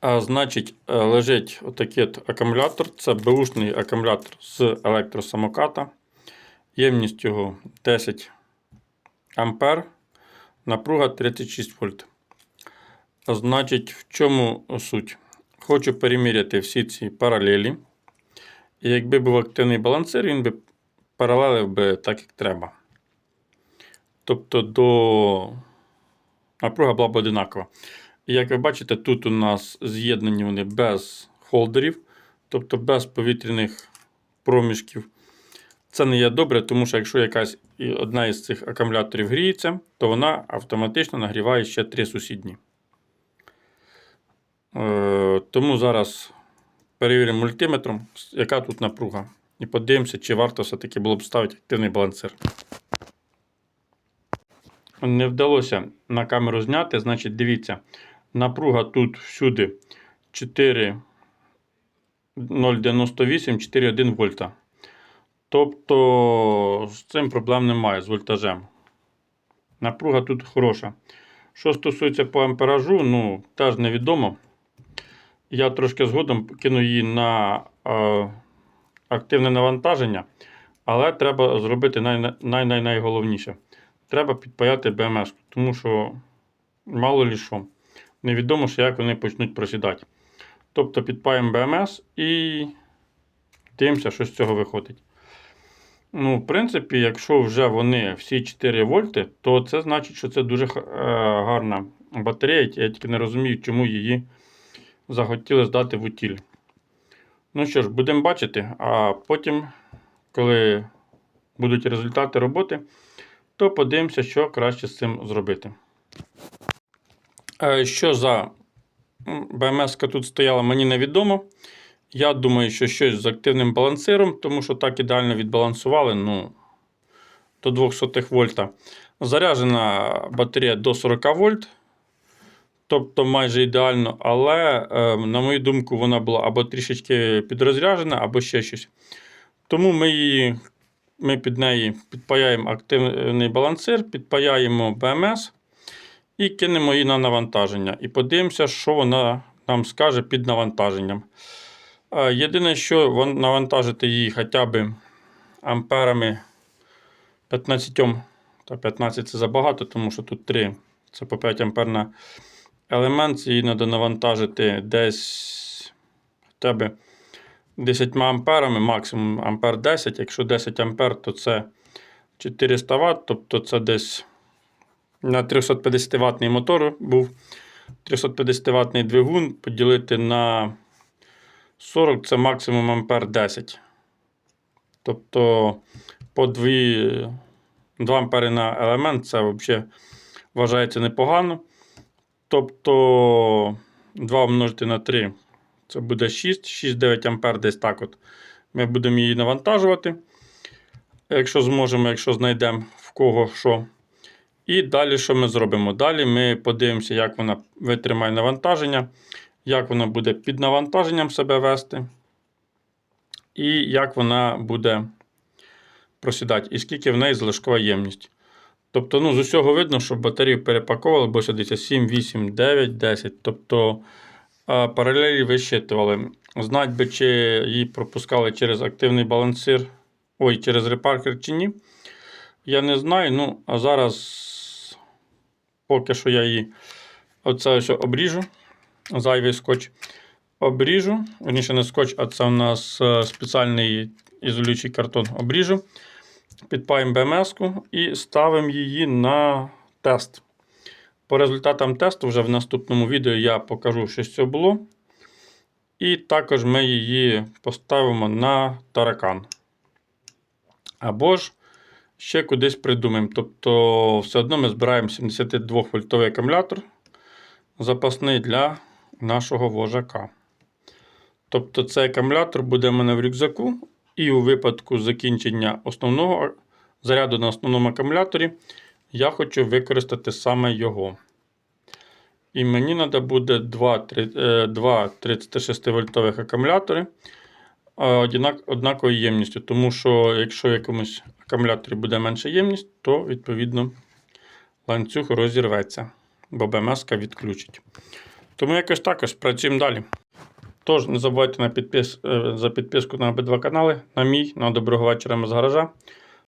А, значить, е, лежить отакий от акумулятор. Це беушний акумулятор з електросамоката. Ємність його 10 ампер. Напруга 36 вольт. А, Значить, в чому суть? Хочу переміряти всі ці паралелі. І якби був активний балансир, він би паралелив би так, як треба. Тобто до напруга була б одинакова. Як ви бачите, тут у нас з'єднані вони без холдерів, тобто без повітряних проміжків. Це не є добре, тому що якщо якась одна із цих акумуляторів гріється, то вона автоматично нагріває ще три сусідні. Е, тому зараз перевіримо мультиметром, яка тут напруга. І подивимося, чи варто все-таки було б ставити активний балансир. Не вдалося на камеру зняти, значить, дивіться, напруга тут всюди 4,098, 4,1 вольта. Тобто з цим проблем немає з вольтажем. Напруга тут хороша. Що стосується по амперажу, ну, теж невідомо. Я трошки згодом кину її на е, активне навантаження, але треба зробити най, най, най, найголовніше. Треба підпаяти БМС, тому що мало лі що. Невідомо, що як вони почнуть просідати. Тобто підпаємо БМС і дивимося, що з цього виходить. Ну, в принципі, якщо вже вони всі 4 вольти, то це значить, що це дуже е, гарна батарея. Я тільки не розумію, чому її захотіли здати в утіль. Ну що ж, будемо бачити, а потім, коли будуть результати роботи, то подивимося, що краще з цим зробити. Е, Що за БМС тут стояла, мені невідомо. Я думаю, що щось з активним балансиром, тому що так ідеально відбалансували ну, до 200 вольта. Заряджена батарея до 40 вольт. Тобто майже ідеально, але, е, на мою думку, вона була або трішечки підрозряджена, або ще щось. Тому ми її ми під неї підпаяємо активний балансир, підпаяємо БМС і кинемо її на навантаження. І подивимося, що вона нам скаже під навантаженням. Єдине, що навантажити її хоча б амперами 15, та 15 це забагато, тому що тут 3, це по 5 ампер на елемент, її треба навантажити десь хоча б 10 амперами, максимум ампер 10. Якщо 10 ампер, то це 400 Вт, тобто це десь на 350 ватний мотор був. 350 ватний двигун поділити на 40 це максимум ампер 10. Тобто по 2, 2 ампери на елемент це взагалі вважається непогано. Тобто 2 умножити на 3 це буде 6, 6-9 ампер десь так от. Ми будемо її навантажувати. Якщо зможемо, якщо знайдемо в кого що. І далі що ми зробимо? Далі ми подивимося, як вона витримає навантаження, як вона буде під навантаженням себе вести, і як вона буде просідати, і скільки в неї залишкова ємність. Тобто, ну, з усього видно, що батарею перепаковували, бо ще дивіться 7, 8, 9, 10. Тобто паралелі вищитували. Знать би, чи її пропускали через активний балансир, ой, через репаркер чи ні. Я не знаю. Ну, а зараз поки що я її оце ось обріжу. Зайвий скотч обріжу. Верніше не скотч, а це у нас е, спеціальний ізолюючий картон обріжу. Підпаємо БМС-ку і ставимо її на тест. По результатам тесту вже в наступному відео я покажу, що з цього було. І також ми її поставимо на таракан. Або ж ще кудись придумаємо. Тобто, все одно ми збираємо 72 вольтовий акумулятор, запасний для нашого вожака. Тобто, цей акумулятор буде в мене в рюкзаку, і у випадку закінчення основного заряду на основному акумуляторі я хочу використати саме його. І мені треба буде 2, 3, е, 2 36 вольтових акумулятори однаковою ємністю. Тому що якщо в якомусь акумуляторі буде менша ємність, то відповідно ланцюг розірветься, бо БМС відключить. Тому якось також працюємо далі. Тож не забувайте на підпис... е, за підписку на обидва канали, на мій, на доброго вечора з гаража.